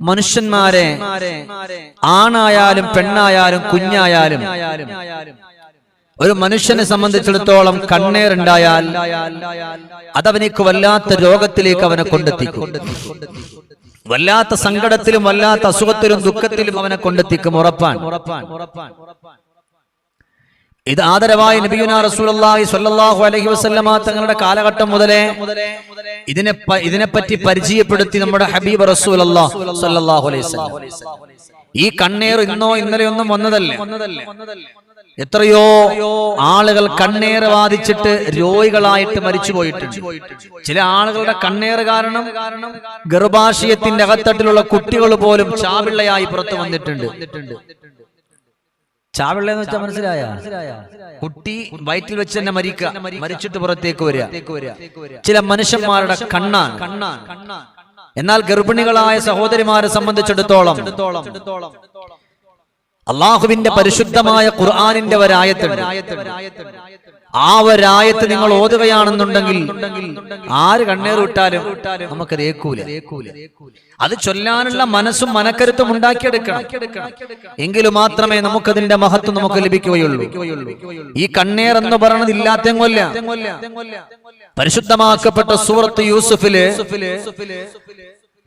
മനുഷ്യന്മാരെ ആണായാലും പെണ്ണായാലും കുഞ്ഞായാലും ഒരു മനുഷ്യനെ സംബന്ധിച്ചിടത്തോളം കണ്ണേറുണ്ടായാൽ അതവനിക്ക് വല്ലാത്ത രോഗത്തിലേക്ക് അവനെ കൊണ്ടെത്തിക്കും. വല്ലാത്ത സങ്കടത്തിലും വല്ലാത്ത അസുഖത്തിലും ദുഃഖത്തിലും അവനെ കൊണ്ടെത്തിക്കും ഉറപ്പാൻ ഇത് ആദരവായി നബിയുന റസൂലി സ്വല്ലാഹു അലഹി വസല്ലമ തങ്ങളുടെ കാലഘട്ടം മുതലേ ഇതിനെ ഇതിനെപ്പറ്റി പരിചയപ്പെടുത്തി നമ്മുടെ ഹബീബ് റസൂൽ ഈ കണ്ണേർ ഇന്നോ ഇന്നലെയൊന്നും വന്നതല്ല. എത്രയോ ആളുകൾ കണ്ണേറ് ബാധിച്ചിട്ട് രോഗികളായിട്ട് മരിച്ചു പോയിട്ടുണ്ട്. ചില ആളുകളുടെ കണ്ണേറ് കാരണം ഗർഭാശയത്തിന്റെ അകത്തട്ടിലുള്ള കുട്ടികൾ പോലും ചാവിള്ളയായി പുറത്തു വന്നിട്ടുണ്ട്. ചാവിള്ള എന്ന് വെച്ചാൽ മനസ്സിലായ? കുട്ടി വയറ്റിൽ വെച്ച് തന്നെ മരിക്കുക മരിച്ചിട്ട് പുറത്തേക്ക് വരിക. ചില മനുഷ്യന്മാരുടെ കണ്ണാണ്. എന്നാൽ ഗർഭിണികളായ സഹോദരിമാരെ സംബന്ധിച്ചിടത്തോളം അള്ളാഹുവിന്റെ പരിശുദ്ധമായ ഖുർആാനിന്റെ ഒരായത്തുണ്ട് ആ ഒരായത്ത് നിങ്ങൾ ഓതുകയാണെന്നുണ്ടെങ്കിൽ ആര് കണ്ണേർ വിട്ടാലും നമുക്ക് ഏക്കൂല അത് ചൊല്ലാനുള്ള മനസ്സും മനക്കരുത്തും ഉണ്ടാക്കിയെടുക്കണം. എങ്കിലും മാത്രമേ നമുക്കതിന്റെ മഹത്വം നമുക്ക് ലഭിക്കുകയുള്ളൂ. ഈ കണ്ണേർ എന്ന് പറയണത് ഇല്ലാത്തെങ്ങൊല്ല പരിശുദ്ധമാക്കപ്പെട്ട സൂറത്ത് യൂസുഫിൽ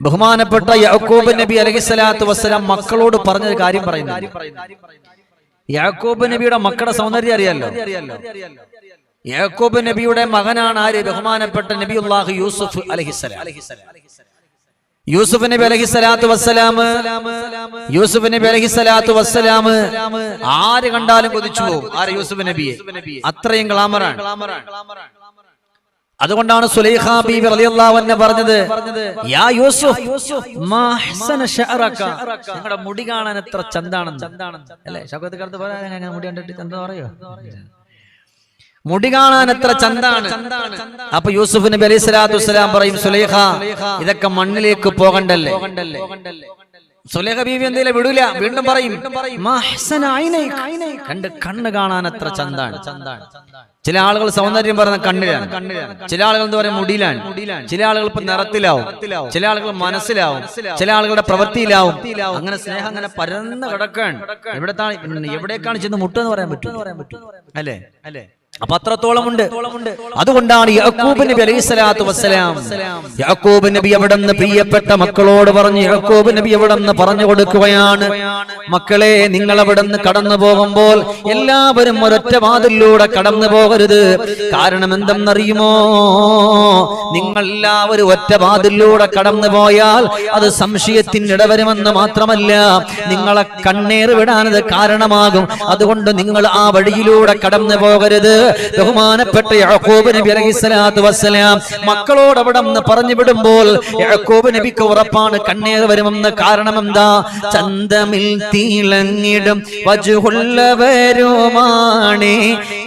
ബഹുമാനപ്പെട്ട യാക്കൂബ് നബി അലഹിസ്സലാത്തു വസ്സലാം മക്കളോട് പറഞ്ഞ കാര്യം പറയുന്നു യാക്കൂബ് നബിയുടെ മക്കളുടെ സൗന്ദര്യം അറിയാലോ? യാക്കോബ് നബിയുടെ മകനാണ് ആര്? ബഹുമാനപ്പെട്ട നബി ഉള്ളാഹു യൂസുഫ് അലഹിസ്സലാം യൂസുഫ് നബി അലഹി സ്വലാത്തു വസ്സലാം. യൂസുഫ് നബി അലഹി സ്വലാത്തു വസ്സലാം. ആര് കണ്ടാലും കൊതിച്ചു പോകും. ആര്? യൂസുഫ് നബിയെ. അത്രയും ഗ്ലാമറാണ്. അതുകൊണ്ടാണ് സുലൈഖ ബീബി റളിയല്ലാഹു അൻഹ പറഞ്ഞത് യാ യൂസുഫ് മാ അഹ്സന ശഅറക. നിങ്ങളുടെ മുടി കാണാൻ എത്ര ചന്താണെന്ന്. അല്ലേ? ശൗക്കത്ത് കറുത്ത് പറയാൻ അങ്ങനെ മുടി കണ്ടിട്ട് ചന്ത പറയോ മുടി കാണാൻ എത്ര ചന്താണ്. അപ്പൊ യൂസുഫ് നബി അലൈഹി സ്വലാത്തു വസ്സലാം പറയും സുലൈഖ ഇതൊക്കെ മണ്ണിലേക്ക് പോകണ്ടല്ലേ? സുലേഖ ബീവി എന്തെങ്കിലും വിടൂല. വീണ്ടും പറയും. കണ്ട് കണ്ണ് കാണാൻ എത്ര ചന്താണ്. ചില ആളുകൾ സൗന്ദര്യം പറയുന്ന കണ്ണിലാണ്. ചില ആളുകൾ എന്ന് പറയുക മുടിയിലാണ്. ചില ആളുകൾ ഇപ്പൊ നിറത്തിലാവും. ചില ആളുകൾ മനസ്സിലാവും. ചില ആളുകളുടെ പ്രവൃത്തിയിലാവും. അങ്ങനെ സ്നേഹം അങ്ങനെ പരന്ന് കിടക്കാൻ എവിടെ എവിടേക്കാണ് ചെന്ന് മുട്ടെന്ന് പറയാൻ പറ്റും. അല്ലേ? അല്ലേ? അപ്പൊ അത്രത്തോളം ഉണ്ട്. അതുകൊണ്ടാണ് യാക്കൂബ് നബി അലൈഹി സ്വലാത്തു വസ്സലാം. യാക്കൂബ് നബി അവിടെ നിന്ന് പ്രിയപ്പെട്ട മക്കളോട് പറഞ്ഞു യാക്കൂബ് നബി അവിടെ നിന്ന് പറഞ്ഞു കൊടുക്കുകയാണ്. മക്കളെ നിങ്ങൾ അവിടെ നിന്ന് കടന്നു പോകുമ്പോൾ എല്ലാവരും ഒരൊറ്റ വാതിലൂടെ കടന്നു പോകരുത്. കാരണം എന്തെന്നറിയുമോ? നിങ്ങൾ എല്ലാവരും ഒറ്റ വാതിലൂടെ കടന്നു പോയാൽ അത് സംശയത്തിന് ഇടവരുമെന്ന് മാത്രമല്ല നിങ്ങളെ കണ്ണേറ് വിടാനത് കാരണമാകും. അതുകൊണ്ട് നിങ്ങൾ ആ വഴിയിലൂടെ കടന്നു പോകരുത്. ബഹുമാനപ്പെട്ട യാക്കോബ് നബി അലൈഹി സ്വലാത്തു വസ്സലാം. മക്കളോട് അവിടെ പറഞ്ഞു വിടുമ്പോൾ യാക്കോബ് നബിക്ക് ഉറപ്പാണ് കണ്ണീർ വരുമെന്ന് കാരണം എന്താ? ചന്തമിൽ തീളങ്ങിടും വജുള്ളവരുമാണ്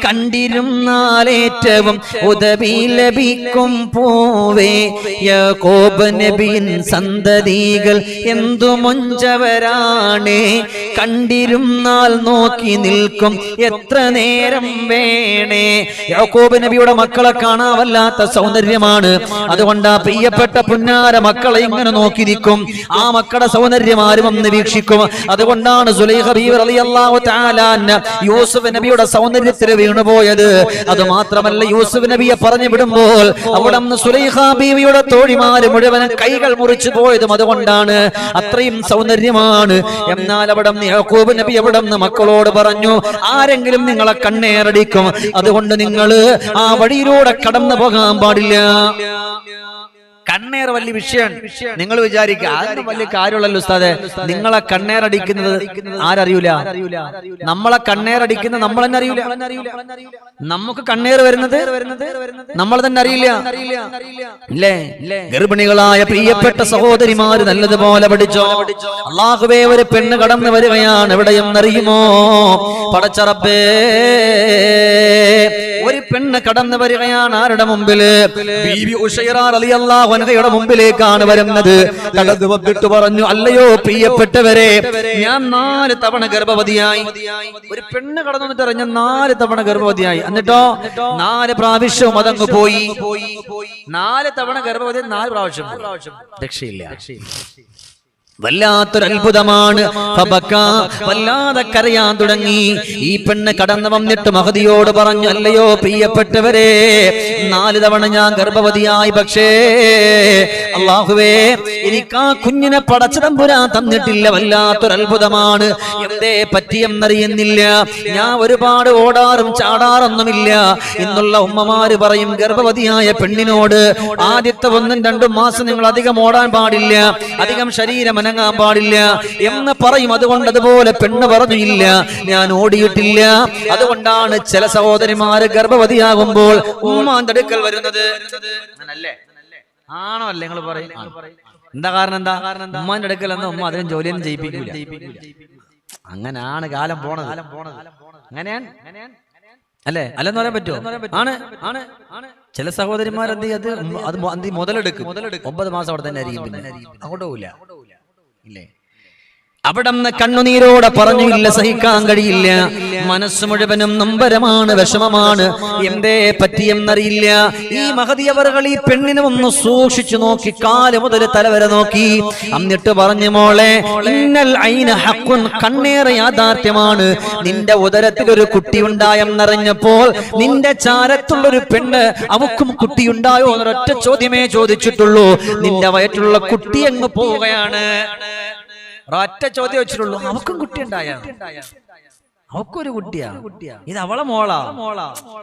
കണ്ടിരുന്നാലേറ്റവും ഉദവി ലഭിക്കും പോവേ. യാക്കോബ് നബിൻ സന്തതികൾ എന്തു മുഞ്ചവരാണേ? കണ്ടിരുന്നാൽ നോക്കി നിൽക്കും എത്ര നേരം വേണേ? യാക്കോബ് നബിയുടെ മക്കളെ കാണാവല്ലാത്ത സൗന്ദര്യമാണ്. അതുകൊണ്ട് ആ പ്രിയപ്പെട്ട പുന്നാര മക്കളെ ഇങ്ങനെ നോക്കി നിൽക്കും. ആ മക്കളുടെ സൗന്ദര്യം ആരും ഒന്ന് വീക്ഷിക്കും. അതുകൊണ്ടാണ് യൂസുഫ് നബിയുടെ സൗന്ദര്യത്തിൽ വീണുപോയത്. അത് മാത്രമല്ല യൂസുഫ് നബിയെ പറഞ്ഞു വിടുമ്പോൾ അവിടെ ബീവിയുടെ തോഴിമാര് മുഴുവൻ കൈകൾ മുറിച്ചു പോയതും അതുകൊണ്ടാണ് അത്രയും സൗന്ദര്യമാണ്. എന്നാൽ അവിടെ യാക്കൂബ് നബി അവിടെ മക്കളോട് പറഞ്ഞു ആരെങ്കിലും നിങ്ങളെ കണ്ണേറടിക്കും. അതുകൊണ്ട് നിങ്ങൾ ആ വഴിയിലൂടെ കടന്നു പോകാൻ പാടില്ല. കണ്ണേർ വലിയ വിഷയമാണ് നിങ്ങൾ വിചാരിക്കുക അതൊന്നും വലിയ കാര്യമുള്ളല്ലോ ഉസ്താദെ. നിങ്ങളെ കണ്ണേറടിക്കുന്നത് ആരറിയൂല? നമ്മളെ കണ്ണേറടിക്കുന്നത് നമ്മൾ തന്നെ അറിയൂല. നമുക്ക് കണ്ണേർ വരുന്നത് നമ്മൾ തന്നെ അറിയില്ല. ഇല്ലേ? ഗർഭിണികളായ പ്രിയപ്പെട്ട സഹോദരിമാര് നല്ലതുപോലെ പഠിച്ചോ? അള്ളാഹുവേ ഒരു പെണ്ണ് കടന്നു വരികയാണ് എവിടെയെന്നറിയുമോ? പടച്ചറപ്പേ ഒരു പെണ്ണ് കടന്നു വരികയാണ് ആരുടെ മുമ്പിൽ? അൻഹയുടെ മുമ്പിലേക്കാണ് വരുന്നത്. കടന്നു വന്നിട്ട് പറഞ്ഞു അല്ലയോ പ്രിയപ്പെട്ടവരെ ഞാൻ നാല് തവണ ഗർഭവതിയായി. ഒരു പെണ്ണ് കടന്നു വന്നിട്ട് അറിഞ്ഞ നാല് തവണ ഗർഭവതിയായി. എന്നിട്ടോ നാല് പ്രാവശ്യവും അതങ്ങ് പോയി. നാല് തവണ ഗർഭവതി നാല് പ്രാവശ്യം രക്ഷയില്ല രക്ഷയില്ല. വല്ലാത്തൊരു അത്ഭുതമാണ്. വല്ലാതെ കരയാൻ തുടങ്ങി. ഈ പെണ്ണ് കടന്നു വന്നിട്ട് മഹതിയോട് പറഞ്ഞു അല്ലയോ പ്രിയപ്പെട്ടവരെ നാല് തവണ ഞാൻ ഗർഭവതിയായി പക്ഷേ അള്ളാഹുവേ എനിക്ക് ആ കുഞ്ഞിനെ പടച്ചതമ്പുരാൻ തന്നിട്ടില്ല. വല്ലാത്തൊരു അത്ഭുതമാണ് എന്തേ പറ്റിയെന്നറിയുന്നില്ല ഞാൻ ഒരുപാട് ഓടാറും ചാടാറൊന്നുമില്ല. എന്നുള്ള ഉമ്മമാര് പറയും ഗർഭവതിയായ പെണ്ണിനോട് ആദ്യത്തെ ഒന്നും രണ്ടും മാസം നിങ്ങൾ അധികം ഓടാൻ പാടില്ല. അധികം ശരീരം അനങ്ങാൻ പാടില്ല എന്ന് പറയും. അതുകൊണ്ട് അതുപോലെ പെണ്ണ് പറഞ്ഞു ഇല്ല ഞാൻ ഓടിയിട്ടില്ല. അതുകൊണ്ടാണ് ചില സഹോദരിമാര് ഗർഭവതിയാകുമ്പോൾ ഉമ്മാന്റെ അടുക്കൽ വരുന്നത്. ആണോ അല്ലേ നിങ്ങൾ പറയും? എന്താ കാരണം എന്താ? ഉമ്മാന്റെ അടുക്കൽ എന്നാ ഉമ്മ അതിനും ജോലിയൊന്നും ചെയ്യിപ്പിക്കില്ല അങ്ങനാണ് കാലം പോണത്. അങ്ങനെയാണ് അല്ലേ? അല്ലെന്ന് പറയാൻ പറ്റുമോ ആണ്. ആണ് ആണ് ചില സഹോദരിമാർ എന്ത് അത് അത് മുതലെടുക്കും മുതലെടുക്കും. ഒമ്പത് മാസം അവിടെ തന്നെ ആയിരിക്കും പിന്നെ. അങ്ങോട്ട് പോവില്ല. ഇല്ലേ? അവിടെ കണ്ണുനീരോടെ പറഞ്ഞു ഇല്ല സഹിക്കാൻ കഴിയില്ല. മനസ്സ് മുഴുവനും നമ്പരമാണ് വിഷമമാണ്. എന്തേ പറ്റിയെന്നറിയില്ല. ഈ മഹതിയവറുകൾ ഈ പെണ്ണിനെ ഒന്ന് സൂക്ഷിച്ചു നോക്കി കാൽ മുതൽ തലവരെ നോക്കി. എന്നിട്ട് പറഞ്ഞു മോളെ ഇന്നൽ ഐന ഹക്കുൻ കണ്ണേറെ യാഥാർത്ഥ്യമാണ്. നിന്റെ ഉദരത്തിൽ ഒരു കുട്ടി ഉണ്ടായെന്നറിഞ്ഞപ്പോൾ നിന്റെ ചാരത്തുള്ളൊരു പെണ്ണ് അവക്കും കുട്ടിയുണ്ടായോ എന്നൊരൊറ്റ ചോദ്യമേ ചോദിച്ചിട്ടുള്ളൂ. നിന്റെ വയറ്റുള്ള കുട്ടി അങ്ങ് പോവുകയാണ്. ഒരൊറ്റ ചോദ്യം വെച്ചിട്ടുള്ളൂ. അവക്കും കുട്ടി ഉണ്ടായ? അവക്കൊരു കുട്ടിയാ? ഇത് അവളെ മോളാ?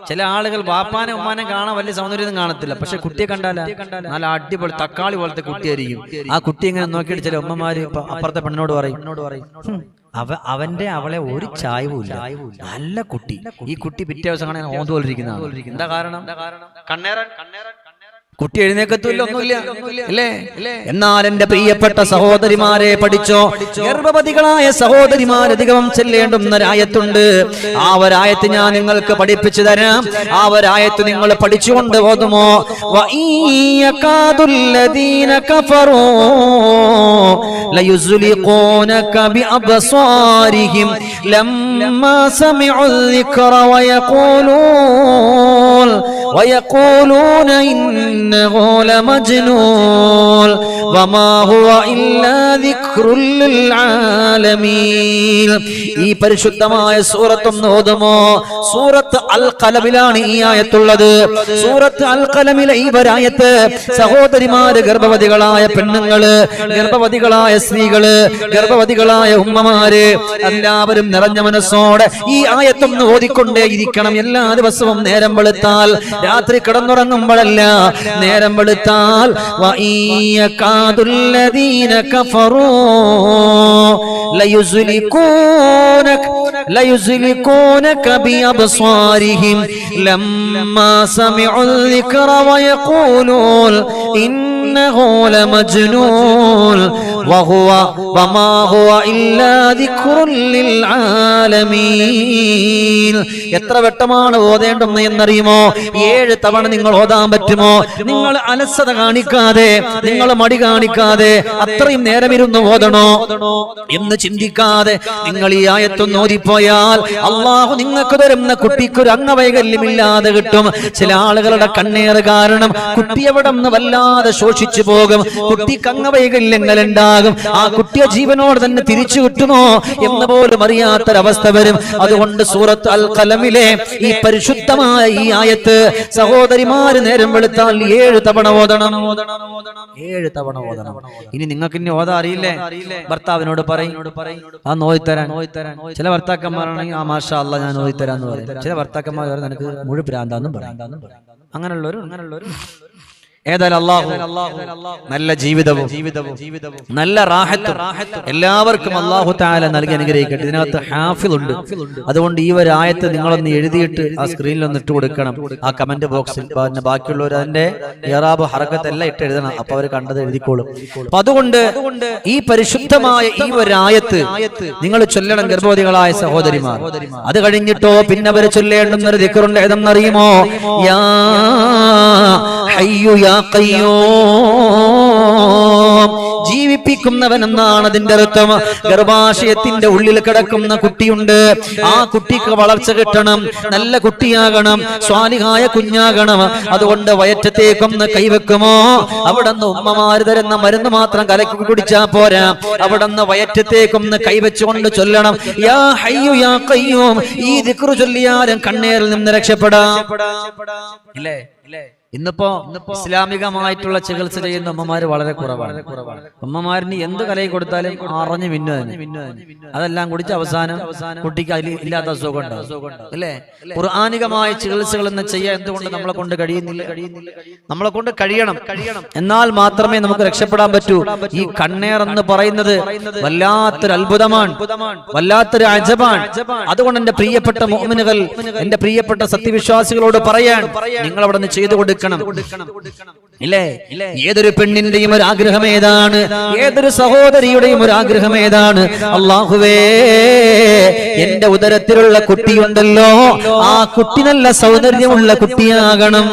ചില ആളുകൾ വാപ്പാനെ ഉമ്മാനെ കാണാൻ വലിയ സൗന്ദര്യം കാണത്തില്ല. പക്ഷെ കുട്ടിയെ കണ്ടാല നല്ല അടിപൊളി തക്കാളി പോലത്തെ കുട്ടിയായിരിക്കും. ആ കുട്ടി ഇങ്ങനെ നോക്കിയിട്ട് ചില ഉമ്മമാര് അപ്പുറത്തെ പെണ്ണോട് പറയും അവ അവന്റെ അവളെ ഒരു ചായവുമില്ല നല്ല കുട്ടി. ഈ കുട്ടി പിറ്റേ ദിവസം കാണാൻ ഓന്തുപോലിരിക്കുന്ന എന്താ കാരണം? കണ്ണേറൻ കണ്ണേറൻ. കുട്ടി എഴുന്നേക്കത്തില്ല ഒന്നുമില്ല. അല്ലേ? എന്നാൽ എന്റെ പ്രിയപ്പെട്ട സഹോദരിമാരെ പഠിച്ചോ? ഗർഭവതികളായ സഹോദരിമാരധികം ചെല്ലേണ്ടുന്ന രായത്തുണ്ട് ആ ഒരായത്ത് ഞാൻ നിങ്ങൾക്ക് പഠിപ്പിച്ചു തരാം. ആ ഒരായത്ത് നിങ്ങൾ പഠിച്ചുകൊണ്ട് ഓതുമോ? ഇന്ന إنه لمجنون وما هو إلا ذكر للعالمين ഈ പരിശുദ്ധമായ സൂറത്ത് ഒന്ന് ഓതുമോ സൂറത്ത് അൽ കലമിലാണ് ഈ ആയത്തുള്ളത് സൂറത്ത് അൽ കലമിലെ ഈ വരായത്ത് സഹോദരിമാര് ഗർഭവതികളായ പെണ്ണുങ്ങള് ഗർഭവതികളായ സ്ത്രീകള് ഗർഭവതികളായ ഉമ്മമാര് എല്ലാവരും നിറഞ്ഞ മനസ്സോടെ ഈ ആയത്തൊന്ന് ഓതിക്കൊണ്ടേ ഇരിക്കണം എല്ലാ ദിവസവും നേരം വെളുത്താൽ രാത്രി കിടന്നുറങ്ങുമ്പോഴല്ല നേരം വെളുത്താൽ വഈയകാദുല്ലദീന കഫറൂ إنه لمجنون. وهو وما هو إلا ذكر للعالمين. എത്ര വെട്ടമാണ് ഓതേണ്ടെന്ന് എന്നറിയുമോ? ഏഴ് തവണ നിങ്ങൾ ഓതാൻ പറ്റുമോ? നിങ്ങൾ അലസത കാണിക്കാതെ നിങ്ങൾ മടി കാണിക്കാതെ അത്രയും നേരമിരുന്ന് ഓതണോ? എന്ന് ചിന്തിക്കാതെ നിങ്ങൾ ഈ ആയത്തൊന്ന് ഓതിപ്പോയാൽ അള്ളാഹു നിങ്ങൾക്ക് തരുന്ന കുട്ടിക്കൊരു അംഗവൈകല്യമില്ലാതെ കിട്ടും. ചില ആളുകളുടെ കണ്ണേറ് കാരണം കുട്ടി എവിടെ വല്ലാതെ ശോ ശോഷിച്ചു പോകും. കുട്ടി കങ്ങവൈകല്യങ്ങളുണ്ടാകും ആ കുട്ടിയെ ജീവനോട് തന്നെ തിരിച്ചു കിട്ടുമോ എന്ന് പോലും അറിയാത്തൊരവസ്ഥ വരും. അതുകൊണ്ട് സൂറത്ത് അൽ കലമിലെ ഈ പരിശുദ്ധമായ ഈ ആയത്ത് സഹോദരിമാര് നേരം വെളുത്താൽ ഏഴ് തവണ ഓതണം. ഏഴ് തവണ ഓതണം. ഇനി നിങ്ങൾക്ക് ഇനി ഓതാ അറിയില്ലേ? ഭർത്താവിനോട് പറയും ആ നോയിത്തരാൻ ചില ഭർത്താക്കന്മാരാണെങ്കിൽ ആ മാഷാ അല്ല ഞാൻ നോയിത്തരാന്ന് പറയും. ചില ഭർത്താക്കന്മാർ നിനക്ക് മുഴുവൻ ഭ്രാന്താന്നും പറയും. അങ്ങനെയുള്ളവരും അങ്ങനെയുള്ളവരും ഏതായാലും അള്ളാഹു നല്ല ജീവിതവും ജീവിതവും ജീവിതവും നല്ല റാഹത്തും എല്ലാവർക്കും അള്ളാഹു താല നൽകി അനുഗ്രഹിക്കട്ടെ. ഇതിനകത്ത് ഹാഫിൽ ഉണ്ട് അതുകൊണ്ട് ഈ ഒരു ആയത്ത് നിങ്ങളൊന്ന് എഴുതിയിട്ട് ആ സ്ക്രീനിൽ ഒന്ന് ഇട്ട് കൊടുക്കണം. ആ കമന്റ് ബോക്സിൽ പിന്നെ ബാക്കിയുള്ളവർ അതിന്റെ ഇറാബ് ഹറക്കത്ത് എല്ലാം ഇട്ട് എഴുതണം. അപ്പൊ അവർ കണ്ടത് എഴുതിക്കോളും. അപ്പൊ അതുകൊണ്ട് ഈ പരിശുദ്ധമായ ഈ ഒരു ആയത്ത് നിങ്ങൾ ചൊല്ലണം ഗർഭവതികളായ സഹോദരിമാർ. അത് കഴിഞ്ഞിട്ടോ? പിന്നെ അവർ ചൊല്ലേണ്ടെന്നൊരു ദിക്കറുണ്ട് ഏതെന്നറിയുമോ? യാ ഹയ്യു യാ ഖയ്യൂം. ജീവിപ്പിക്കുന്നവൻ എന്നാണ് അതിന്റെ അർത്ഥം. ഗർഭാശയത്തിന്റെ ഉള്ളിൽ കിടക്കുന്ന കുട്ടിയുണ്ട്. ആ കുട്ടിക്ക് വളർച്ച കിട്ടണം. നല്ല കുട്ടിയാകണം. സ്വാലിഹായ കുഞ്ഞാകണം. അതുകൊണ്ട് വയറ്റത്തേക്കൊന്ന് കൈവെക്കുമോ? അവിടെ നിന്ന് ഉമ്മമാര് തരുന്ന മരുന്ന് മാത്രം കലക്കി കുടിച്ചാ പോരാ. അവിടെ നിന്ന് വയറ്റത്തേക്കൊന്ന് കൈവച്ചുകൊണ്ട് ചൊല്ലണം. യാ ഹയ്യു യാ ഖയ്യൂം. ഈ ദിക്റു ചൊല്ലിയാലും കണ്ണേറിൽ നിന്ന് രക്ഷപ്പെടാം. ഇല്ലേ? ഇന്നിപ്പോ ഇസ്ലാമികമായിട്ടുള്ള ചികിത്സ ചെയ്യുന്ന അമ്മമാര് വളരെ കുറവാണ്. അമ്മമാരിന് എന്ത് കലയിൽ കൊടുത്താലും അറിഞ്ഞു മിന്നു അതെല്ലാം കുടിച്ച് അവസാനം കുട്ടിക്ക് അതിൽ ഇല്ലാത്ത അസുഖം ഉണ്ടാവും അല്ലേ? ഖുർആാനികമായ ചികിത്സകൾ എന്ന് ചെയ്യാൻ എന്തുകൊണ്ട് നമ്മളെ കൊണ്ട് കഴിയുന്നില്ല? നമ്മളെ കൊണ്ട് കഴിയണം. കഴിയണം. എന്നാൽ മാത്രമേ നമുക്ക് രക്ഷപ്പെടാൻ പറ്റൂ. ഈ കണ്ണേർ എന്ന് പറയുന്നത് വല്ലാത്തൊരു അത്ഭുതമാണ്. വല്ലാത്തൊരു അജബാണ്. അതുകൊണ്ട് എന്റെ പ്രിയപ്പെട്ട മോമിനുകൾ എന്റെ പ്രിയപ്പെട്ട സത്യവിശ്വാസികളോട് പറയാൻ നിങ്ങൾ അവിടെ നിന്ന് ചെയ്തു കൊടുക്കണം. ഇല്ലേ? ഏതൊരു പെണ്ണിന്റെയും ഒരു ആഗ്രഹം ഏതാണ്? ഏതൊരു സഹോദരിയുടെയും ഒരു ആഗ്രഹം ഏതാണ്? അള്ളാഹുവേ എന്റെ ഉദരത്തിലുള്ള കുട്ടിയുണ്ടല്ലോ. ആ കുട്ടി നല്ല സൗന്ദര്യമുള്ള കുട്ടിയാകണം.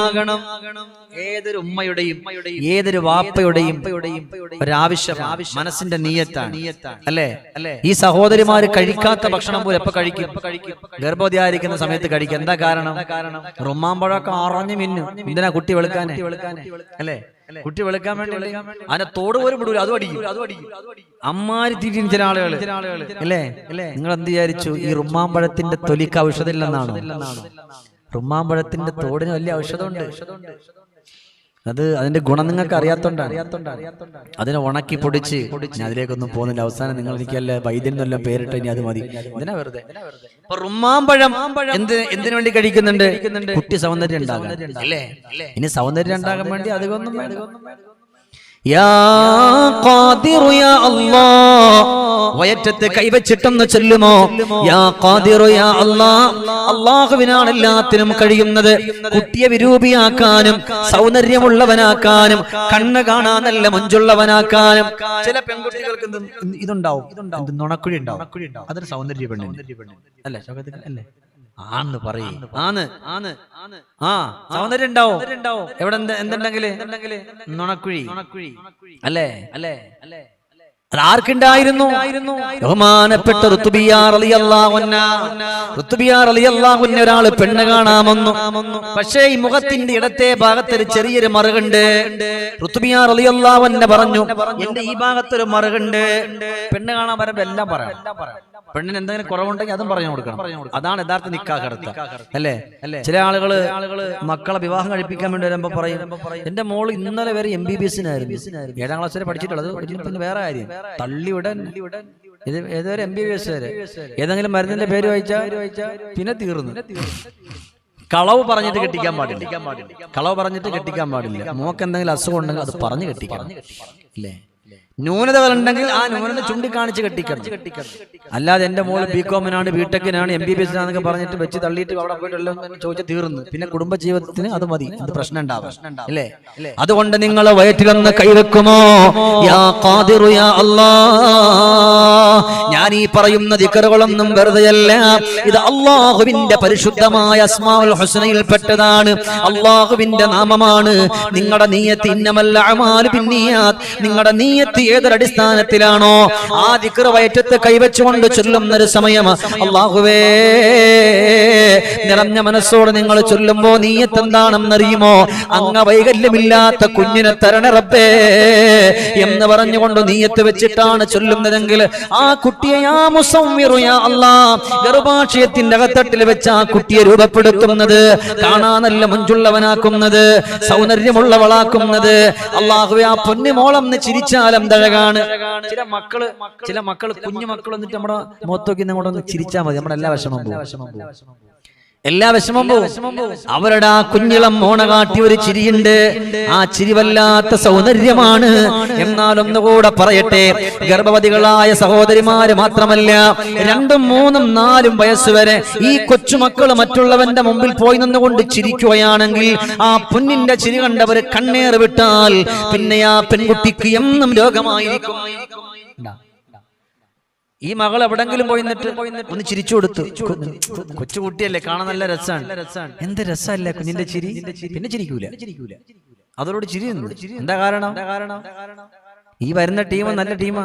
ഏതൊരു ഉമ്മയുടെയും ഏതൊരു വാപ്പയുടെയും ഒരാവശ്യം മനസ്സിന്റെ നീയത്താണ്. അല്ലേ? അല്ലേ? ഈ സഹോദരിമാര് കഴിക്കാത്ത ഭക്ഷണം പോലും എപ്പോ കഴിക്കും? ഗർഭവതി ആയിരിക്കുന്ന സമയത്ത് കഴിക്കും. എന്താ കാരണം? റുമ്മാമ്പഴമൊക്കെ അറഞ്ഞു മിന്നു. എന്തിനാ കുട്ടി വെളുക്കാൻ അല്ലേ? കുട്ടി വെളുക്കാൻ വേണ്ടി അതിനെ തോട് പോലും വിടൂല അത് അടിക്കും. അതും അടിക്കും. അമ്മാരി തിരിഞ്ഞ ചില ആളുകൾ അല്ലേ? നിങ്ങൾ എന്ത് വിചാരിച്ചു? ഈ റുമ്മാമ്പഴത്തിന്റെ തൊലിക്ക് ഔഷധമില്ലെന്നാണ് റുമ്മാമ്പഴത്തിന്റെ തോടിന് വലിയ ഔഷധമുണ്ട്. അത് അതിന്റെ ഗുണം നിങ്ങൾക്ക് അറിയാത്തോണ്ടാണ്. അതിനെ ഉണക്കി പൊടിച്ച് ഞാൻ അതിലേക്കൊന്നും പോകുന്നില്ല. അവസാനം നിങ്ങൾ എനിക്കല്ല വൈദ്യൻ എന്നെല്ലാം പേരിട്ട് ഇനി അത് മതി. എന്തിനാ വെറുതെ? എന്ത് എന്തിനു വേണ്ടി കഴിക്കുന്നുണ്ട്? കുട്ടി സൗന്ദര്യം ഉണ്ടാകാൻ. അല്ലേ ഇനി സൗന്ദര്യം ഉണ്ടാകാൻ വേണ്ടി അധികമൊന്നും അല്ലാ വയറ്റത്ത് കൈവച്ചിട്ടെന്ന് ചൊല്ലുമോ? യാ യാ അല്ലാ അള്ളാഹുവിനാണ് എല്ലാത്തിനും കഴിയുന്നത്. കുട്ടിയെ വിരൂപിയാക്കാനും സൗന്ദര്യമുള്ളവനാക്കാനും കണ്ണ് കാണാൻ നല്ല മഞ്ചുള്ളവനാക്കാനും. ചില പെൺകുട്ടികൾക്ക് ഇത് ഇതുണ്ടാവും. നുണക്കുഴി ഉണ്ടാവും. അതൊരു സൗന്ദര്യ പെണ്ണിന്. അല്ലേ? അല്ലേ? ആന്ന് പറയും. ആന്ന് ആന്ന്. ആ സൗന്ദര്യം ഉണ്ടാവും എവിടെ എന്തുണ്ടെങ്കിൽ? നുണക്കുഴി. അല്ലേ? അല്ലേ? അല്ലേ? അത് ആർക്കുണ്ടായിരുന്നു? ബഹുമാനപ്പെട്ട ഋത്തുബിയാർ ഋത്തുബിയാർ ഒരാൾ പെണ്ണ് കാണാമെന്നു. പക്ഷേ ഈ മുഖത്തിന്റെ ഇടത്തെ ഭാഗത്തൊരു ചെറിയൊരു മറുകുണ്ട്. ഋത്തുബിയാർ അലിയല്ലാവന്നെ പറഞ്ഞു എന്റെ ഈ ഭാഗത്തൊരു മറുകുണ്ട്. പെണ്ണ് കാണാൻ പറയുമ്പോ എല്ലാം പറയാം. പെണ്ണിന് എന്തെങ്കിലും കുറവുണ്ടെങ്കിൽ അതും പറഞ്ഞു കൊടുക്കണം. അതാണ് യഥാർത്ഥ നിക്കാഹർത്ത അല്ലേ? അല്ലേ? ചില ആളുകൾ മക്കളെ വിവാഹം കഴിപ്പിക്കാൻ വേണ്ടി വരുമ്പോ പറയും എന്റെ മോൾ ഇന്നലെ വരെ എം ബി ബി എസിനായിരുന്നു ഏഴാം ക്ലാസ് വരെ പഠിച്ചിട്ടുള്ളത് പിന്നെ വേറെ കാര്യം. തള്ളിവിടൻ. ഇത് ഏതുവരെ എം ബി ബി എസ് വരെ? ഏതെങ്കിലും മരുന്നിന്റെ പേര് വായിച്ചാൽ പിന്നെ തീർന്നു. കളവ് പറഞ്ഞിട്ട് കെട്ടിക്കാൻ പാടില്ല. കളവ് പറഞ്ഞിട്ട് കെട്ടിക്കാൻ പാടില്ല. മോക്ക് എന്തെങ്കിലും അസുഖം ഉണ്ടെങ്കിൽ അത് പറഞ്ഞു കെട്ടിക്കണം. ഇല്ലേ? ന്യൂനതകൾ ഉണ്ടെങ്കിൽ ആ ന്യൂനത ചൂണ്ടിക്കാണിച്ച് കെട്ടിക്കണം. അല്ലാതെ എന്റെ മോൾ ബി കോമിനാണ് ബി ടെക്കിനാണ് എം ബി ബി എസിനാന്നൊക്കെ പറഞ്ഞിട്ട് വെച്ച് തള്ളിയിട്ട് അവിടെ പോയിട്ടുള്ള ചോദിച്ച തീർന്നു. പിന്നെ കുടുംബ ജീവിതത്തിന് അത് മതി അത് പ്രശ്നം ഉണ്ടാവും അല്ലേ അതുകൊണ്ട് നിങ്ങൾ വയറ്റിലൊന്ന് കൈവെക്കുമോ? യാ യാ അല്ലാ ഞാൻ ഈ പറയുന്ന ദിക്കറുകളൊന്നും വെറുതെയല്ല. ഇത് അള്ളാഹുവിന്റെ പരിശുദ്ധമായ അസ്മാഉൽ ഹുസനയിൽ പെട്ടതാണ് അള്ളാഹുവിന്റെ നാമമാണ്. നിങ്ങളുടെ നീയത്ത് ഇന്നമല്ല അമാൽ പിന്നിയാത് നിങ്ങളുടെ നീയത്ത് ഏതൊരടിസ്ഥാനത്തിലാണോ ആ ദിക്ർ വയറ്റത്ത് കൈവച്ചുകൊണ്ട് ചൊല്ലുന്ന ഒരു സമയം അള്ളാഹുവേ നിറഞ്ഞ മനസ്സോട് നിങ്ങൾ ചൊല്ലുമ്പോ നീയത്ത് എന്താണെന്നറിയുമോ? അങ്ങ വൈകല്യമില്ലാത്ത കുഞ്ഞിനെ തരണ റബ്ബേ എന്ന് പറഞ്ഞുകൊണ്ട് നീയത്ത് വെച്ചിട്ടാണ് ചൊല്ലുന്നതെങ്കിൽ ആ കുട്ടിയെ മുസൗമിറു യാ അല്ലാ. ഗർഭാശയത്തിന്റെ അകത്തട്ടിൽ വെച്ച് ആ കുട്ടിയെ രൂപപ്പെടുത്തുന്നത് കാണാൻ നല്ല മുഞ്ചുള്ളവനാക്കുന്നത് സൗന്ദര്യമുള്ളവളാക്കുന്നത്. അള്ളാഹുവെ ആ പൊന്നുമോളം ചിരിച്ചാലും തഴകാണ് ചില മക്കൾ ചില മക്കൾ കുഞ്ഞു മക്കൾ എന്നിട്ട് നമ്മുടെ മുഖത്തോക്കി ഒന്ന് ചിരിച്ചാൽ മതി. നമ്മുടെ എല്ലാ വിഷമം എല്ലാ വിഷമം പോവും അവരുടെ ആ കുഞ്ഞിളം മോണ കാട്ടി ഒരു ചിരിയുണ്ട്. ആ ചിരി വല്ലാത്ത സൗന്ദര്യമാണ്. എന്നാൽ ഒന്നുകൂടെ പറയട്ടെ. ഗർഭവതികളായ സഹോദരിമാര് മാത്രമല്ല രണ്ടും മൂന്നും നാലും വയസ്സ് വരെ ഈ കൊച്ചുമക്കൾ മറ്റുള്ളവന്റെ മുമ്പിൽ പോയി നിന്നുകൊണ്ട് ചിരിക്കുകയാണെങ്കിൽ ആ പൊന്നിന്റെ ചിരി കണ്ടവര് കണ്ണേറ് വിട്ടാൽ പിന്നെ ആ പെൺകുട്ടിക്ക് എന്നും രോഗമായിരിക്കും. ഈ മകൾ എവിടെങ്കിലും പോയി നിന്നിട്ട് ഒന്ന് ചിരിച്ചു കൊടുത്തു കൊച്ചുകുട്ടിയല്ലേ കാണാൻ നല്ല രസാണ്. എന്ത് രസമല്ലേ കുഞ്ഞിന്റെ ചിരി? പിന്നെ ചിരിക്കൂല. അതോട് ചിരി. എന്താ കാരണം? ഈ വരുന്ന ടീം നല്ല ടീമാ.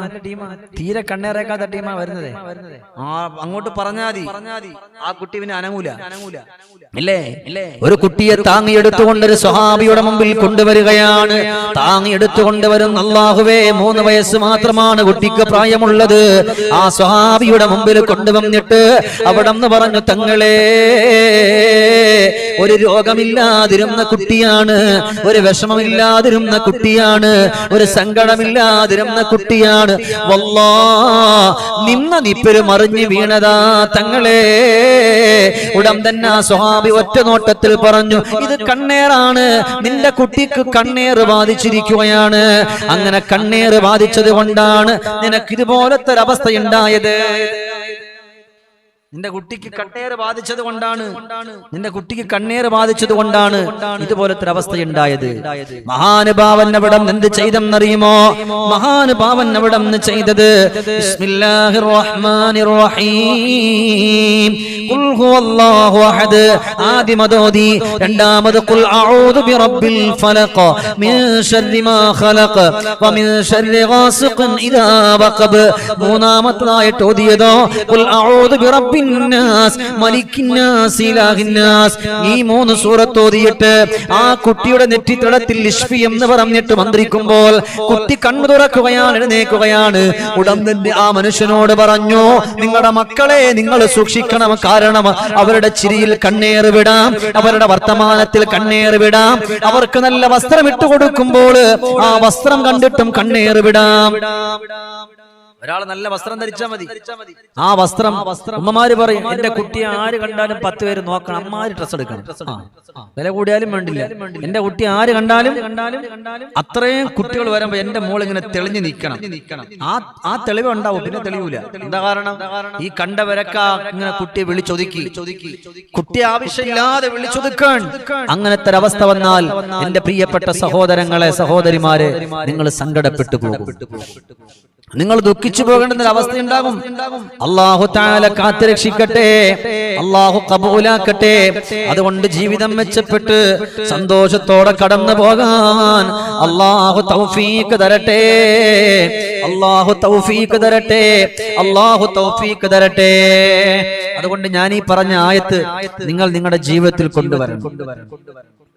തീരെ കണ്ണേറേക്കാത്ത ടീമാ വരുന്നത്. ആ അങ്ങോട്ട് പറഞ്ഞാൽ ആ കുട്ടി പിന്നെ അനങ്ങൂല. ഇല്ലേ? ഒരു കുട്ടിയെ താങ്ങിയെടുത്തുകൊണ്ട് ഒരു സ്വഹാബിയുടെ മുമ്പിൽ കൊണ്ടുവരികയാണ്. താങ്ങിയെടുത്തുകൊണ്ട് വരും അള്ളാഹുവേ മൂന്ന് വയസ്സ് മാത്രമാണ് കുട്ടിക്ക് പ്രായമുള്ളത്. ആ സ്വഹാബിയുടെ മുമ്പിൽ കൊണ്ടുവന്നിട്ട് അവിടെ നിന്ന് പറഞ്ഞു തങ്ങളെ ഒരു രോഗമില്ലാതിരുന്ന കുട്ടിയാണ് ഒരു വിഷമമില്ലാതിരുന്ന കുട്ടിയാണ് ഒരു സങ്കടമില്ലാതിരുന്ന കുട്ടിയാണ്. നിന്ന നിപ്പര് മറിഞ്ഞു വീണതാ തങ്ങളെ. ഉടൻ തന്നെ ആ സ്വഹാബി ഒറ്റ നോട്ടത്തിൽ പറഞ്ഞു ഇത് കണ്ണേറാണ്. നിന്റെ കുട്ടിക്ക് കണ്ണേർ ബാധിച്ചിരിക്കുകയാണ്. അങ്ങനെ കണ്ണേർ ബാധിച്ചത് കൊണ്ടാണ് നിനക്ക് ഇതുപോലത്തെ ഒരു അവസ്ഥയുണ്ടായത് നിന്റെ കുട്ടിക്ക് കണ്ണേറ് ബാധിച്ചത് കൊണ്ടാണ്. നിന്റെ കുട്ടിക്ക് കണ്ണേറ് ബാധിച്ചത് കൊണ്ടാണ് ഇതുപോലത്തെ അവസ്ഥയുണ്ടായത് മഹാനുഭാവൻ അവിടെ എന്ത് ചെയ്തെന്നറിയുമോ? മഹാനുഭാവൻ അവിടെ ചെയ്തത്? ബിസ്മില്ലാഹിർ റഹ്മാനിർ റഹീം ഖുൽ ഹുവല്ലാഹു അഹദ്. ആദ്യം അതോതി രണ്ടാമത് ഖുൽ അഊദു ബിറബ്ബിൽ ഫലഖ്. മിൻ ശർരി മാ ഖലഖ്. വമിൻ ശർരി ഇദാ വഖബ്. ഓതിയതോ? ഖുൽ അഊദു നാസ് മലിക്കിൻ നാസ് ഇലാഹിൻ നാസ് ഈ മൂന്ന് സൂറത്ത് ഓതിയിട്ട് ആ കുട്ടിയുടെ നെറ്റിത്തടത്തിൽ ഇഷ്ഫി എന്ന് പറഞ്ഞിട്ട് മന്ത്രിക്കുമ്പോൾ കുട്ടി കണ്ണു തുറക്കുകയാണ് എഴുന്നേക്കുകയാണ് ഉടൻ തന്നെ ആ മനുഷ്യനോട് പറഞ്ഞു നിങ്ങളുടെ മക്കളെ നിങ്ങൾ സൂക്ഷിക്കണം. കാരണം അവരുടെ ചിരിയിൽ കണ്ണേറ് വിടാം അവരുടെ വർത്തമാനത്തിൽ കണ്ണേറ് വിടാം. അവർക്ക് നല്ല വസ്ത്രം ഇട്ടുകൊടുക്കുമ്പോൾ ആ വസ്ത്രം കണ്ടിട്ടും കണ്ണേറ് വിടാം. ഒരാൾ നല്ല വസ്ത്രം ധരിച്ചാൽ മതി. ആ വസ്ത്രം അമ്മമാര് പറയും എന്റെ കുട്ടിയെ ആര് കണ്ടാലും പത്ത് പേര് നോക്കണം അമ്മമാര് ഡ്രസ് എടുക്കണം വില കൂടിയാലും വേണ്ടില്ല. എന്റെ കുട്ടി ആര് കണ്ടാലും അത്രയും കുട്ടികൾ വരുമ്പോ എന്റെ മോൾ ഇങ്ങനെ തെളിഞ്ഞു നിൽക്കണം. ആ ആ തെളിവ് ഉണ്ടാവും പിന്നെ തെളിയൂല. എന്താ കാരണം? ഈ കണ്ടവരക്ക ഇങ്ങനെ കുട്ടിയെ വിളിച്ചൊതുക്കി. കുട്ടി ആവശ്യമില്ലാതെ വിളിച്ചൊതുക്കാൻ. അങ്ങനത്തെ ഒരവസ്ഥ വന്നാൽ എന്റെ പ്രിയപ്പെട്ട സഹോദരങ്ങളെ സഹോദരിമാരെ നിങ്ങൾ സങ്കടപ്പെട്ടു പോകും. നിങ്ങൾ ദുഃഖിച്ചു പോകേണ്ടുന്ന അവസ്ഥ ഉണ്ടാകും. അള്ളാഹു താല കാത്തുരക്ഷിക്കട്ടെ അള്ളാഹു കബൂലാക്കട്ടെ. അതുകൊണ്ട് ജീവിതം മെച്ചപ്പെട്ട് സന്തോഷത്തോടെ കടന്നു പോകാൻ അള്ളാഹു തൗഫീക്ക് തരട്ടെ. അള്ളാഹു തൗഫീക്ക് തരട്ടെ. അള്ളാഹു തൗഫീക്ക് തരട്ടെ. അതുകൊണ്ട് ഞാൻ ഈ പറഞ്ഞ ആയത്ത് നിങ്ങൾ നിങ്ങളുടെ ജീവിതത്തിൽ കൊണ്ടുവരണം.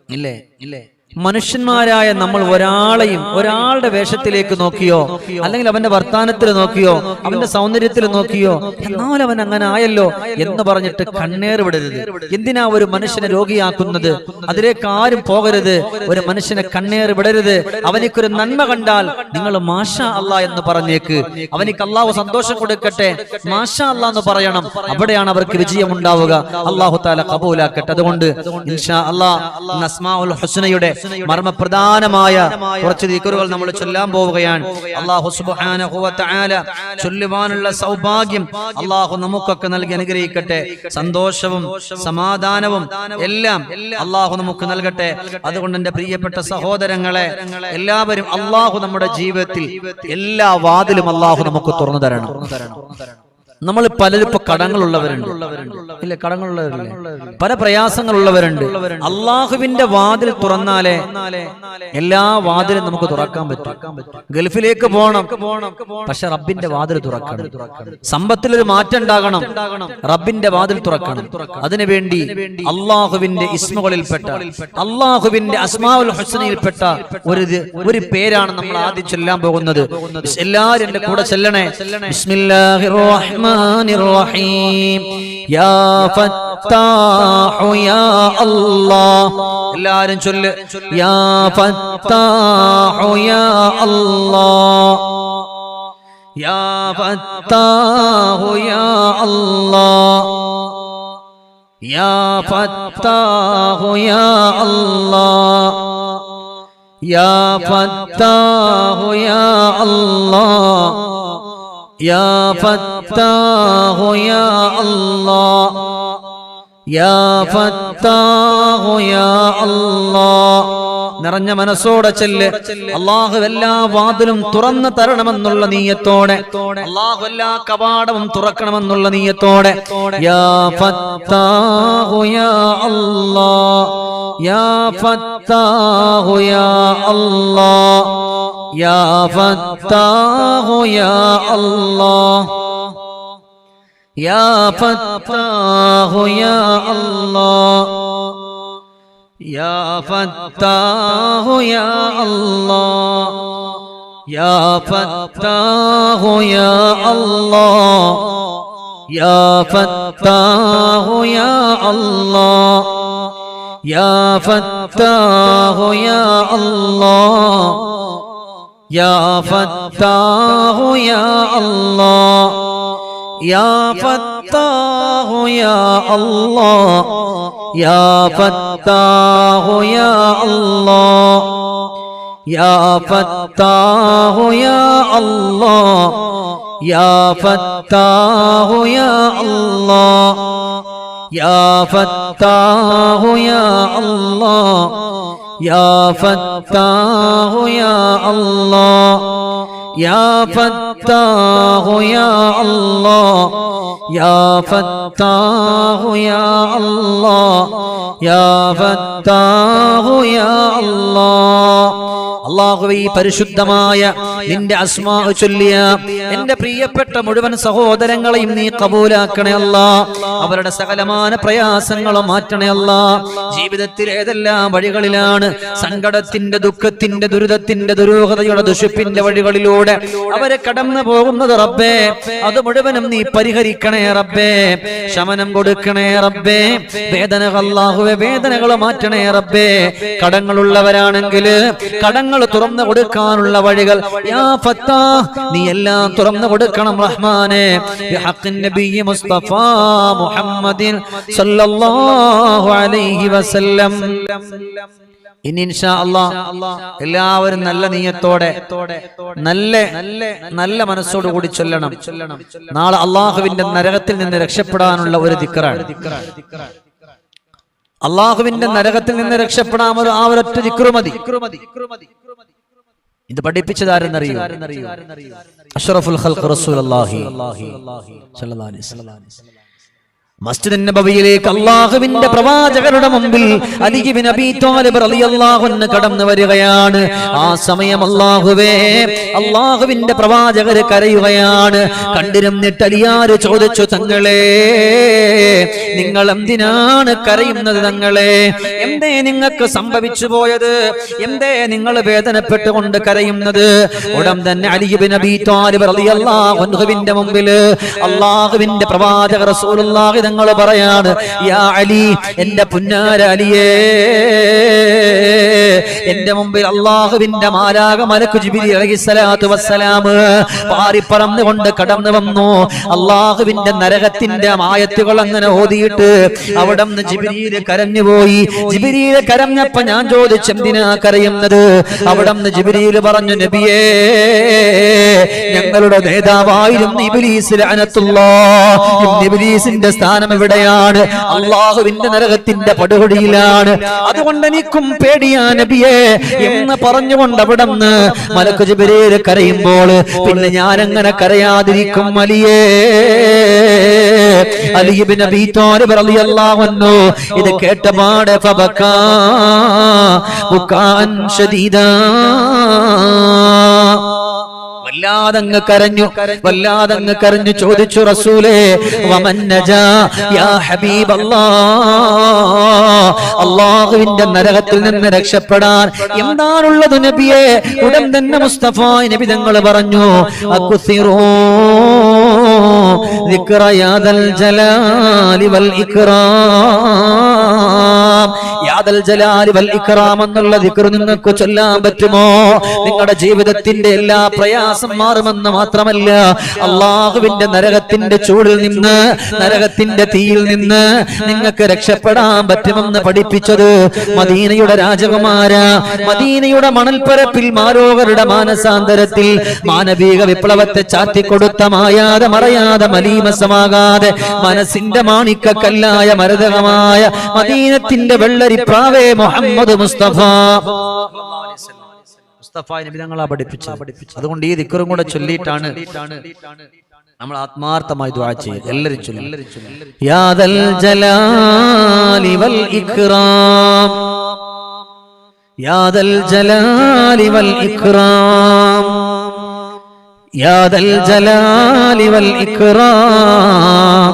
ഇല്ലേ? ഇല്ലേ? മനുഷ്യന്മാരായ നമ്മൾ ഒരാളെയും ഒരാളുടെ വേഷത്തിലേക്ക് നോക്കിയോ? അല്ലെങ്കിൽ അവന്റെ വർത്താനത്തിൽ നോക്കിയോ? അവന്റെ സൗന്ദര്യത്തിൽ നോക്കിയോ? എന്നാൽ അവൻ അങ്ങനെ ആയല്ലോ എന്ന് പറഞ്ഞിട്ട് കണ്ണേർ വിടരുത്. എന്തിനാ ഒരു മനുഷ്യനെ രോഗിയാക്കുന്നത്? അതിലേക്ക് ആരും പോകരുത്. ഒരു മനുഷ്യനെ കണ്ണേർ വിടരുത്. അവനിക്കൊരു നന്മ കണ്ടാൽ നിങ്ങൾ മാഷ അല്ല എന്ന് പറഞ്ഞേക്ക്. അവനിക്ക് അള്ളാഹു സന്തോഷം കൊടുക്കട്ടെ. മാഷ അല്ല എന്ന് പറയണം. അവിടെയാണ് അവർക്ക് വിജയം ഉണ്ടാവുക അള്ളാഹു താല കബൂലാക്കട്ടെ. അതുകൊണ്ട് ഇൻഷാ അള്ളാഹ് ഹുസ്നയുടെ മർമ്മപ്രധാനമായ കുറച്ച് ദിക്കറുകൾ നമ്മൾ ചൊല്ലാൻ പോവുകയാണ്. അള്ളാഹു തആല ചൊല്ലുവാനുള്ള സൗഭാഗ്യം അള്ളാഹു നമുക്കൊക്കെ നൽകി അനുഗ്രഹിക്കട്ടെ. സന്തോഷവും സമാധാനവും എല്ലാം അള്ളാഹു നമുക്ക് നൽകട്ടെ. അതുകൊണ്ട് എന്റെ പ്രിയപ്പെട്ട സഹോദരങ്ങളെ എല്ലാവരും അള്ളാഹു നമ്മുടെ ജീവിതത്തിൽ എല്ലാ വാതിലും അള്ളാഹു നമുക്ക് തുറന്നു തരണം. നമ്മൾ പലരും ഇപ്പൊ കടങ്ങളുള്ളവരുണ്ട്. ഇല്ല കടങ്ങളുള്ളവരില്ലേ. പല പ്രയാസങ്ങളുള്ളവരുണ്ട്. അള്ളാഹുവിന്റെ വാതിൽ തുറന്നാലേ എല്ലാ വാതിലും നമുക്ക് തുറക്കാൻ പറ്റും. ഗൾഫിലേക്ക് പോകണം പക്ഷെ റബ്ബിന്റെ വാതിൽ തുറക്കണം. സമ്പത്തിൽ ഒരു മാറ്റം ഉണ്ടാകണം റബ്ബിന്റെ വാതിൽ തുറക്കണം. അതിനുവേണ്ടി അള്ളാഹുവിന്റെ ഇസ്മുകളിൽപ്പെട്ട അള്ളാഹുവിന്റെ അസ്മാവുൽ ഹുസനയിൽപ്പെട്ട ഒരു ഒരു പേരാണ് നമ്മൾ ആദ്യം ചെല്ലാൻ പോകുന്നത്. എല്ലാവരും എന്റെ കൂടെ ചെല്ലണേ. ബിസ്മില്ലാഹിർ റഹ്മാനിർ റഹീം യാ ഫത്താഹു യാ അല്ലാഹ് എല്ലാവരും ചൊല്ല്. യാ ഫത്താഹു യാ അല്ലാഹ് യാ ഫത്താഹു യാ അല്ലാഹ് യാ ഫത്താഹു യാ അല്ലാഹ് യാ ഫത്താഹു യാ അല്ലാഹ് യാ فتاه يا الله. يا فتاه يا الله. നിറഞ്ഞ മനസ്സോടെ ചെല്ല്. അള്ളാഹു എല്ലാ വാതിലും തുറന്നു തരണമെന്നുള്ള നീയത്തോടെ. അള്ളാഹു എല്ലാ കവാടവും തുറക്കണമെന്നുള്ള നീയത്തോടെ. യാ ഫത്താഹു യാ അല്ലാഹ് യാ ഫത്താഹു فتاه يا الله. يا فتاه يا الله. يا فتاه يا الله. يا فتاه يا الله. يا فتاه يا الله. يا فتاه يا الله. يا فتاه يا الله يا فتاه يا الله يا فتاه يا الله يا فتاه يا الله يا فتاه يا الله يا فتاه يا الله. يا فتاه يا الله يا فتاه يا الله. يا فتاه يا الله يا فتاه يا الله يا فتاه يا الله അള്ളാഹുവെ ഈ പരിശുദ്ധമായ നിന്റെ അസ്മാ ചൊല്ലിയ എന്റെ പ്രിയപ്പെട്ട മുഴുവൻ സഹോദരങ്ങളെയും നീ കബൂലാക്കണേ അല്ല അവരുടെ സകലമാന പ്രയാസങ്ങളും മാറ്റണേ അല്ല ജീവിതത്തിൽ ഏതെല്ലാം വഴികളിലാണ് സങ്കടത്തിന്റെ ദുഃഖത്തിന്റെ ദുരിതത്തിന്റെ ദുരൂഹതയുടെ ദുഷിപ്പിന്റെ വഴികളിലൂടെ അവരെ കടന്നു പോകുന്നത് റബ്ബേ. അത് മുഴുവനും നീ പരിഹരിക്കണേ റബ്ബേ. ശമനം കൊടുക്കണേ റബ്ബേ. വേദനകൾ അല്ലാഹുവെ വേദനകൾ മാറ്റണേ റബ്ബേ. കടങ്ങളുള്ളവരാണെങ്കിൽ കടങ്ങൾ തുറന്നു കൊടുക്കാനുള്ള വഴികൾ. യാ ഫത്താ നീ എല്ലാം തുറന്നു കൊടുക്കണം റഹ്മാനെ. മുസ്തഫ മുഹമ്മദിൻ സല്ലല്ലാഹു അലൈഹി വസല്ലം. ഇനി ഇൻഷാ എല്ലാവരും നല്ല നീയത്തോടെ നല്ല നല്ല മനസ്സോടു കൂടി ചൊല്ലണം. നാളെ അള്ളാഹുവിന്റെ നരകത്തിൽ നിന്ന് രക്ഷപ്പെടാനുള്ള ഒരു ദിക്കറാണ്. അള്ളാഹുവിന്റെ നരകത്തിൽ നിന്ന് രക്ഷപ്പെടാൻ ഒരു ആ ഒരൊറ്റ ദിക്റ് മതി. ഇത് പഠിപ്പിച്ചതാരെന്നറിയോ? അഷറഫുൽ ഖൽഖ് റസൂലുള്ളാഹി സ്വല്ലല്ലാഹി അലൈഹി വസല്ലം. മസ്ജിദ് നബവിയിലേക്ക് അള്ളാഹുവിന്റെ പ്രവാചകരുടെ മുമ്പിൽ അലിബിൻ അബി താലിബ് റളിയല്ലാഹു അൻഹു കടന്നു വരികയാണ്. ആ സമയം അള്ളാഹുവേ അള്ളാഹുവിന്റെ പ്രവാചകർ കരയുകയാണ്. കണ്ടിരുന്നിട്ട് അലിയാര് ചോദിച്ചു തങ്ങളെ നിങ്ങൾ എന്തിനാണ് കരയുന്നത് തങ്ങളെ? എന്തേ നിങ്ങൾക്ക് സംഭവിച്ചു പോയത്? എന്തേ നിങ്ങൾ വേദനപ്പെട്ടുകൊണ്ട് കരയുന്നത്? ഉടൻ തന്നെ അലിബിൻ അബി താലിബ് റളിയല്ലാഹു അൻഹുവിന്റെ മുമ്പിൽ അള്ളാഹുവിന്റെ പ്രവാചകർ റസൂലുള്ളാഹി തങ്ങൾ പറയാണ് യാ അലി എന്റെ പുന്നാര അലിയേ എന്റെ മുമ്പിൽ അള്ളാഹുവിന്റെ മാലാക മലക്കു ജിബിലി അലഹിസ്സലാത്തു വസ്സലാം പാറിപ്പറന്നുകൊണ്ട് കടന്നു വന്നു. അള്ളാഹുവിന്റെ നരകത്തിന്റെ മായത്തുകൾ അങ്ങനെ ഓതിയിട്ട് അവിടെ നിന്ന് ജിബിരിയിൽ കരഞ്ഞുപോയി ജിബിരിയിൽ കരഞ്ഞപ്പോ ഞാൻ ചോദിച്ചു എന്തിനാ കരയുന്നത്? അവിടെ നിന്ന് പറഞ്ഞു നബിയേ ഞങ്ങളുടെ നേതാവായിരുന്നു ഇബിലീസ് ഇബിലീസിന്റെ സ്ഥാനം എവിടെയാണ് അള്ളാഹുവിന്റെ നരകത്തിന്റെ പടുകൊടിയിലാണ് അതുകൊണ്ട് എനിക്കും പേടിയാ നബിയെ എന്ന് പറഞ്ഞുകൊണ്ട് അവിടെ നിന്ന് മലക്കു ജിബിരേൽ കരയുമ്പോൾ പിന്നെ ഞാൻ അങ്ങനെ കരയാതിരിക്കും അലിയേ? അലിബിൻ അബീ താലിബ് റളിയല്ലാഹു അൻഹു ഇത് കേട്ടപാടെ ഫബക്കാ ബുക്കാൻ ഷദീദാ വല്ലാതങ്ങ് കരഞ്ഞു വല്ലാതങ്ങ് കരഞ്ഞു ചോദിച്ചു റസൂലേ വമൻ നജാ യാ ഹബീബല്ലാ അള്ളാഹുവിന്റെ നരകത്തിൽ നിന്ന് രക്ഷപ്പെടാൻ എന്താണുള്ളത് നബിയെ ഉടൻ തന്നെ മുസ്തഫ നബി തങ്ങൾ പറഞ്ഞു അക്കുസിറൂ ذكر يا ذا الجلال والإكرام എന്നുള്ള നിങ്ങൾക്ക് ചൊല്ലാൻ പറ്റുമോ? നിങ്ങളുടെ ജീവിതത്തിന്റെ എല്ലാ പ്രയാസം മാറുമെന്ന് മാത്രമല്ല അള്ളാഹുവിന്റെ നരകത്തിന്റെ ചൂടിൽ നിന്ന് നരകത്തിന്റെ തീയിൽ നിന്ന് നിങ്ങൾക്ക് രക്ഷപ്പെടാൻ പറ്റുമെന്ന് പഠിപ്പിച്ചത് മദീനയുടെ രാജകുമാര. മദീനയുടെ മണൽപ്പരപ്പിൽ മാരോകരുടെ മാനസാന്തരത്തിൽ മാനവിക വിപ്ലവത്തെ ചാത്തിക്കൊടുത്ത മായാതെ മറയാതെ മലീമസമാകാതെ മനസ്സിന്റെ മാണിക്കല്ലായ മരതകമായ മദീനത്തിന്റെ വെള്ളരി പ്രണവേ മുഹമ്മദ് മുസ്തഫ. നബി പഠിപ്പിച്ചു അതുകൊണ്ട് ഈ ദിക്കറും കൂടെ ചൊല്ലിയിട്ടാണ് നമ്മൾ ആത്മാർത്ഥമായി ദുആ ചെയ്യുക യാദൽ ജലാലി വൽ ഇക്റാം യാദൽ ജലാലി വൽ ഇക്റാം യാദൽ ജലാലി വൽ ഇക്റാം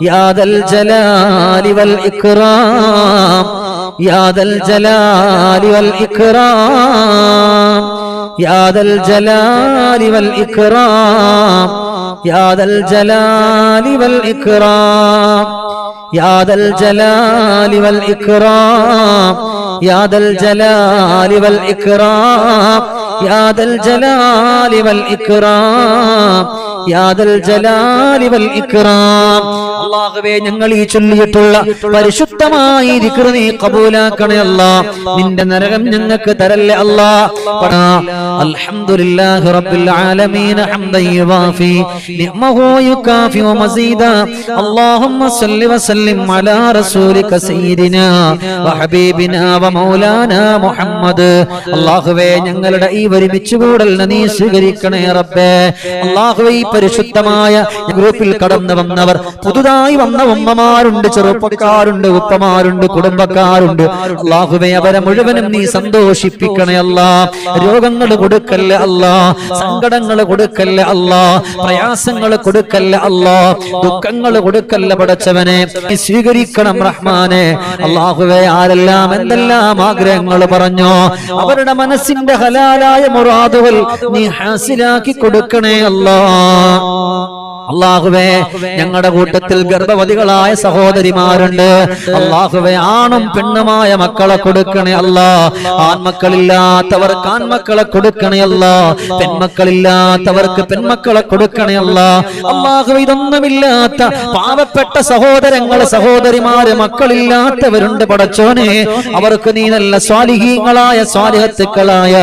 യാദൽ ജലാലി വൽ ഇക്റാം യാദൽ ജലാലി വൽ ഇക്റാം യാദൽ ജലാലി വൽ ഇക്റാം യാദൽ ജലാലി വൽ ഇക്റാം യാദൽ ജലാലി വൽ ഇക്റാം യാദൽ ജലാലി വൽ ഇക്റാം യാദൽ ജലാലി വൽ ഇക്റാം യാദൽ ജലാലി വൽ ഇക്റാം അല്ലാഹുവേ ഞങ്ങൾ ഈ ചൊല്ലിയിട്ടുള്ള പരിശുദ്ധമായി ദിക്റ് നീ കബൂലാക്കണേ അല്ലാ. നിന്റെ നരകം ഞങ്ങൾക്ക് തരല്ലേ അല്ലാ. അൽഹംദുലില്ലാഹി റബ്ബിൽ ആലമീൻ ഹംദൻ യുവാഫി. നിഅമഹു യുകാഫി വമസീദ അല്ലാഹുമ്മ സല്ലി വസല്ലിം അലാ റസൂലിക സയ്യിദിനാ വഹബീബിനാ വമൗലാനാ മുഹമ്മദ്. അല്ലാഹുവേ ഞങ്ങളുടെ ഈ ഒരുമിച്ച് കൂടലിനെ നീ സ്വീകരിക്കണേ റബ്ബേ. അള്ളാഹുവേ ഈ പരിശുദ്ധമായ ഗ്രൂപ്പിൽ കടന്നു വന്നവർ പുതുതായി വന്ന ഉമ്മമാരുണ്ട് ചെറുപ്പക്കാരുണ്ട് ഉപ്പമാരുണ്ട് കുടുംബക്കാരുണ്ട്. അള്ളാഹുവെ അവരെ മുഴുവനും നീ സന്തോഷിപ്പിക്കണേ അല്ല. രോഗങ്ങൾ കൊടുക്കല്ലേ അല്ല. സങ്കടങ്ങൾ കൊടുക്കല്ലേ അല്ല. പ്രയാസങ്ങൾ കൊടുക്കല്ലേ അല്ല. ദുഃഖങ്ങൾ കൊടുക്കല്ല പടച്ചവനെ. നീ സ്വീകരിക്കണം റഹ്മാനെ. അള്ളാഹുവെ ആരെല്ലാം എന്തെല്ലാം ആഗ്രഹങ്ങൾ പറഞ്ഞോ? അവരുടെ മനസ്സിന്റെ ഹലാലായ മുറാദുകൾ നീ ഹാസിലാക്കി കൊടുക്കണേ അല്ലാ. അള്ളാഹുവേ ഞങ്ങളുടെ കൂട്ടത്തിൽ ഗർഭവതികളായ സഹോദരിമാരുണ്ട്. അള്ളാഹുവേ ആണും പെണ്ണുമായ മക്കളെ കൊടുക്കണേ അല്ല. ആൺമക്കളില്ലാത്തവർക്ക് ആൺമക്കളെ കൊടുക്കണേ അല്ല. പെൺമക്കളില്ലാത്തവർക്ക് പെൺമക്കളെ കൊടുക്കണേ അല്ല. അള്ളാഹു ഇതൊന്നുമില്ലാത്ത പാവപ്പെട്ട സഹോദരങ്ങൾ സഹോദരിമാര് മക്കളില്ലാത്തവരുണ്ട് പടച്ചോനെ. അവർക്ക് നീ നല്ല സ്വാലിഹീങ്ങളായ സ്വാലിഹത്തുക്കളായ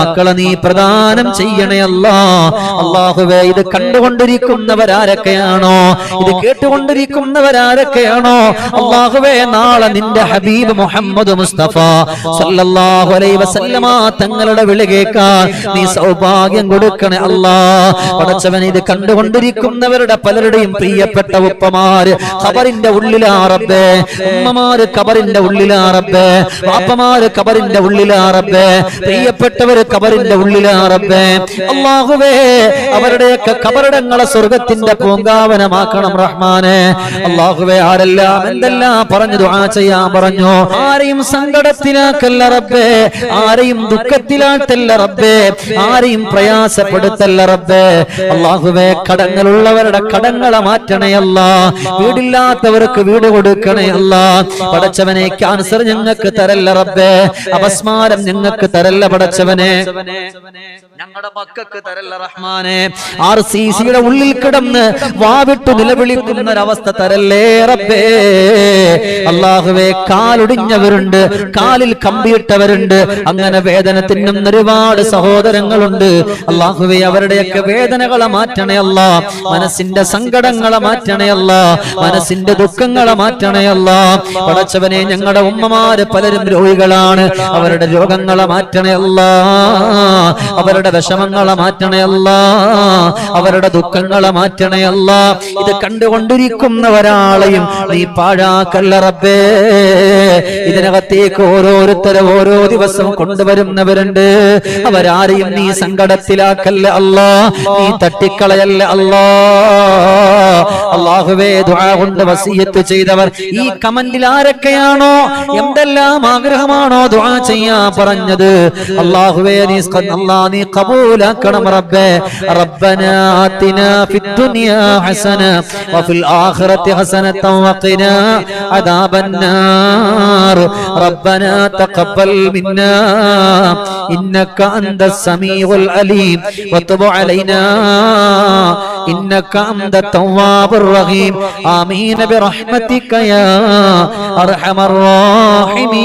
മക്കളെ നീ പ്രദാനം ചെയ്യണേ അല്ല. അള്ളാഹുവേ ഇത് കണ്ടുകൊണ്ടിരിക്കുന്നവരാരൊക്കെയാണോ ഇത് കേട്ടുകൊണ്ടിരിക്കുന്നവരാരൊക്കെയാണോ? അള്ളാഹുവേ നാളെ നിന്റെ ഹബീബ് മുഹമ്മദ് മുസ്തഫ സല്ലല്ലാഹു അലൈഹി വസല്ലമ തങ്ങളുടെ വിളി കേൾക്കാൻ നീ സൗഭാഗ്യം കൊടുക്കണേ അല്ലാ. പടച്ചവൻ ഇത് കണ്ടുകൊണ്ടിരിക്കുന്നവരുടെ പലരുടെയും പ്രിയപ്പെട്ട ഉപ്പമാര് ഖബറിന്റെ ഉള്ളിലാറബേ ഉമ്മമാര് ഖബറിന്റെ ഉള്ളിലാറബേ വാപ്പമാര് ഖബറിന്റെ ഉള്ളിലാറബേ പ്രിയപ്പെട്ടവര് ഖബറിന്റെ ഉള്ളിലാറബേ അള്ളാഹുവേ അവരുടെയൊക്കെ ഖബറിടങ്ങളെ സ്വർഗത്തിന്റെ പൂങ്കാവനമാക്കണം റഹ്മാനെ. അള്ളാഹുവേ ആരെല്ലാം എന്തെല്ലാം പറഞ്ഞു ദുആ ചെയ്യാൻ പറഞ്ഞു ആരെയും സങ്കടത്തിലാക്കല്ല റബ്ബേ. ആരെയും ദുഃഖത്തിലാട്ടല്ല റബ്ബേ. ആരെയും പ്രയാസപ്പെടുത്തല്ല റബ്ബേ. അള്ളാഹുവേ കടങ്ങളുള്ളവരുടെ കടങ്ങളെ മാറ്റണയല്ല വീടില്ലാത്തവർക്ക് വീട് കൊടുക്കണയല്ല പടച്ചവനെ ക്യാൻസർ ഞങ്ങൾക്ക് തരല്ല റബ്ബേ. അപസ്മാരം ഞങ്ങൾക്ക് തരല്ല പടച്ചവനെ ഞങ്ങളുടെ മക്കൾക്ക് തരല്ല റഹ്മാനെ. ആർ സി സിയുടെ ഉള്ളിൽ കിടന്ന് വാവിട്ട് നിലവിളിക്കുന്ന ഒരവസ്ഥ തരല്ലേ റബ്ബേ? അള്ളാഹുവേ കാലൊടിഞ്ഞവരുണ്ട് കാലിൽ കമ്പിയിട്ടവരുണ്ട് അങ്ങനെ വേദന തിന്നുന്ന ഒരുപാട് സഹോദരങ്ങളുണ്ട്. അള്ളാഹുവേ അവരുടെയൊക്കെ വേദനകളെ മാറ്റണേ അല്ല മനസ്സിന്റെ സങ്കടങ്ങളെ മാറ്റണേ അല്ല മനസ്സിന്റെ ദുഃഖങ്ങളെ മാറ്റണേ അല്ല. പടച്ചവനെ ഞങ്ങളുടെ ഉമ്മമാര് പലരും രോഗികളാണ് അവരുടെ രോഗങ്ങളെ മാറ്റണേ അല്ല അവരുടെ വിഷമങ്ങളെ മാറ്റണേ അല്ല അവരുടെ ദുഃഖങ്ങളെ മാറ്റണേ അല്ല. ഇത് കണ്ടുകൊണ്ടിരിക്കുന്നവരാളെയും നീ പാഴാക്കല്ല റബ്ബേ. ഇതിനകത്തേക്ക് ഓരോരുത്തരെ ഓരോ ദിവസം കൊണ്ടുവരുന്നവരുണ്ട്. അവരാരെയും നീ സങ്കടത്തിലാക്കല്ല അല്ലാ. നീ തട്ടിക്കളയല്ല അല്ലാ. അള്ളാഹുവേ കൊണ്ട് വസീയത്ത് ചെയ്തവർ ഈ കമന്റിൽ ആരൊക്കെയാണോ? എന്തെല്ലാം ആഗ്രഹമാണോ ദുആ ചെയ്യാ പറഞ്ഞത്? അള്ളാഹുവേ നീ അല്ലാ നീ കബൂലാക്കണം റബ്ബേ. റബ്ബനാ ഫിദ്ദുനിയ الدنيا حسنة وفي الآخرة حسنة وقنا عذاب النار. ربنا تقبل منا إنك أنت السميع العليم. وتب علينا إنك أنت التواب الرحيم. آمين برحمتك يا أرحم الراحمين.